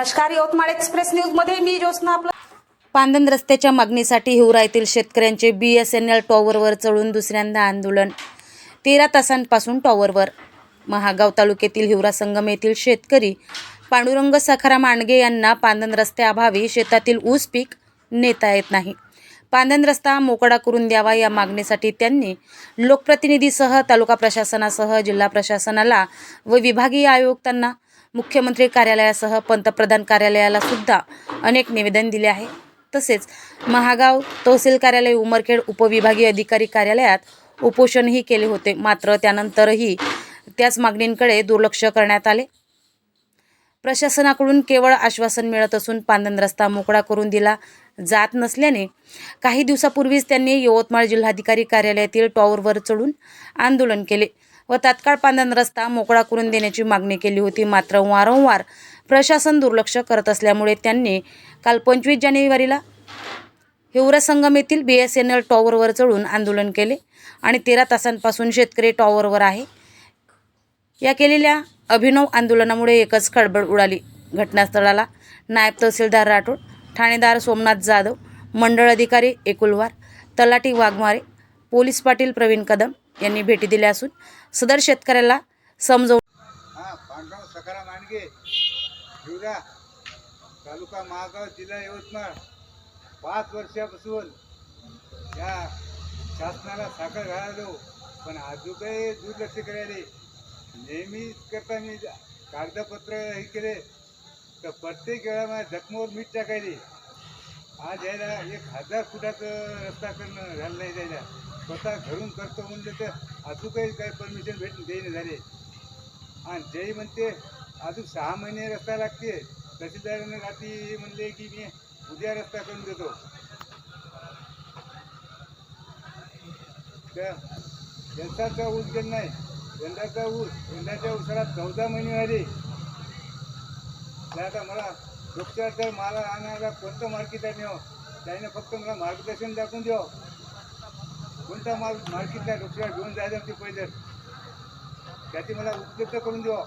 नमस्कार यवतमाळ एक्सप्रेस न्यूजमध्ये मी ज्योत्ना आपलं पांदन रस्त्याच्या मागणीसाठी हिवरा येथील शेतकऱ्यांचे बी एस एन एल टॉवरवर चढून दुसऱ्यांदा आंदोलन. तेरा तासांपासून टॉवरवर. महागाव तालुक्यातील हिवरा संगम येथील शेतकरी पांडुरंग सखाराम मांडगे यांना पांदन रस्त्याअभावी शेतातील ऊस पीक नेता येत नाही. पांदन रस्ता मोकळा करून द्यावा या मागणीसाठी त्यांनी लोकप्रतिनिधीसह तालुका प्रशासनासह जिल्हा प्रशासनाला व विभागीय आयुक्तांना मुख्यमंत्री कार्यालयासह पंतप्रधान कार्यालयाला सुद्धा अनेक निवेदन दिले आहे. तसेच महागाव तहसील कार्यालय उमरखेड उपविभागीय अधिकारी कार्यालयात उपोषणही केले होते. मात्र त्यानंतरही त्याच मागणींकडे दुर्लक्ष करण्यात आले. प्रशासनाकडून केवळ आश्वासन मिळत असून पांदन रस्ता मोकळा करून दिला जात नसल्याने काही दिवसापूर्वीच त्यांनी यवतमाळ जिल्हाधिकारी कार्यालयातील टॉवरवर चढून आंदोलन केले. व तात्काळ पांदन रस्ता मोकळा करून देण्याची मागणी केली होती. मात्र वारंवार प्रशासन दुर्लक्ष करत असल्यामुळे त्यांनी काल पंचवीस जानेवारीला हिवरा संगम येथील बी एस एन एल टॉवरवर चढून आंदोलन केले आणि तेरा तासांपासून शेतकरी टॉवरवर आहे. या केलेल्या अभिनव आंदोलनामुळे एकच खळबळ उडाली. घटनास्थळाला नायब तहसीलदार राठोड ठाणेदार सोमनाथ जाधव मंडळ अधिकारी एकुलवार तलाठी वाघमारे पोलीस पाटील प्रवीण कदम यांनी भेटी दिल्या असून सदर शेतकऱ्याला समजवून हा मांडगे. तालुका महागाव जिल्हा यवतमाळ. पाच वर्षापासून या शासनाला साखर घालालो पण अजूनही दुर्लक्ष करायले नेहमी करता मी कागदपत्र हे केले. तर प्रत्येक वेळा माझ्या जखमावर मीठ टाकायली. आज यायला एक हजार फुटाचं रस्ता करणं झालं नाही त्याला स्वतः घरून करतो म्हणजे तर अजून काही काही परमिशन भेट देणे झाले. आणि जय म्हणते अजून सहा महिने रस्ता लागते. तहसीलदाराने रात्री म्हणले की मी उद्या रस्ता करून देतो. तर यंदाचा ऊस गेला नाही. यंदाचा ऊस यंदाच्या उसाला चौदा महिने झाले. आता मला डॉक्टरचं मला आणायला कोणतं मार्केट आहे त्याने फक्त मला मार्गदर्शन दाखवून द्यावं. कोणता माल मार्केटला डॉक्टरला घेऊन जायचं ते पहिलं. त्याची मला उपलब्ध करून द्यावं